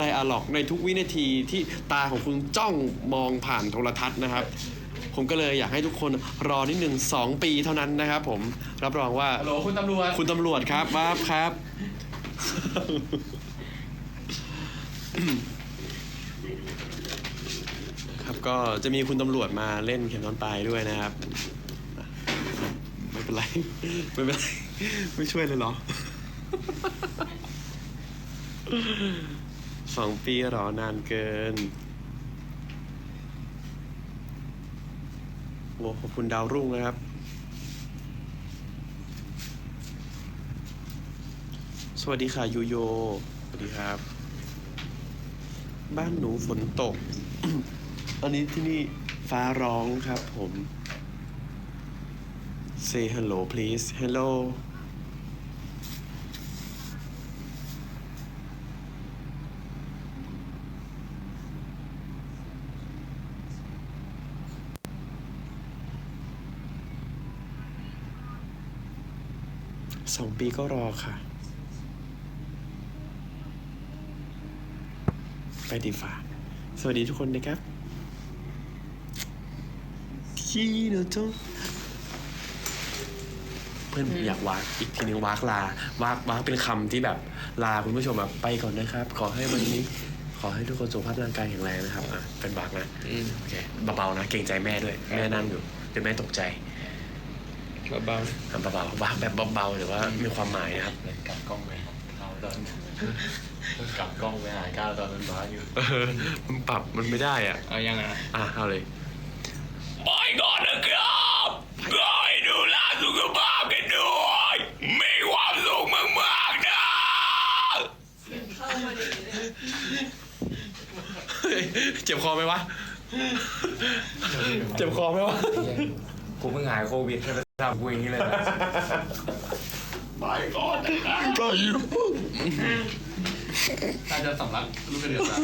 ไดอะล็อกในทุกวินาทีที่ตาของคุณจ้องมองผ่านโทรทัศน์นะครับ ผมก็เลยอยากให้ทุกคนรอนิดหนึ่งสองปีเท่านั้นนะครับผมรับรองว่าฮัลโหลคุณตำรวจ คุณตำรวจครับว้าบครับ ครับก็จะมีคุณตำรวจมาเล่นเข็มนอนปลายด้วยนะครับ ไม่เป็นไร ไม่เป็นไร ไม่ช่วยเลยเหรอ สองปีหรอนานเกินโอ้ขอบคุณดาวรุ่งนะครับ สวัสดีค่ะยูโย สวัสดีครับ บ้านหนูฝนตกอันนี้ที่นี่ฟ้าร้องครับผม say hello please hello สองปีก็รอค่ะ ไปดีฟ้าสวัสดีทุกคนนะครับที่เราต้องเพื่อนผมอยากวากอีกทีนึงวากลาวากวากเป็นคำที่แบบลาคุณผู้ชมแบบไปก่อนนะครับ ขอให้วันนี้ ขอให้ทุกคนสุขภาพร่างกายแข็งแรงนะครับอะเป็นวากนะโอเคเบาๆนะ เกรงใจแม่ด้วย แม่นั่งอยู่เดี๋ยวแม่ตกใจ เบาอะเบาๆวากแบบเบาๆหรือว่ามีความหมายนะครับเลยกลับกล้องไปหาข้าวตอนกลับกล้องไปหาข้าวตอนนั้นบ้าอยู่เออมันปรับมันไม่ได้อะๆเอายังไงอะเอาเลยไปก่อนนะครับขอให้ดูแลสุขภาพกันด้วยมีความสุขมากๆนะเฮ้ยเจ็บคอไหมวะ เจ็บคอไหมวะ กูเพิ่งหายโควิดแค่ไปทำกูอย่างนี้เลยนะไปก่อนนะครับถ้าจะสำลักลูกกระเดือกแล้ว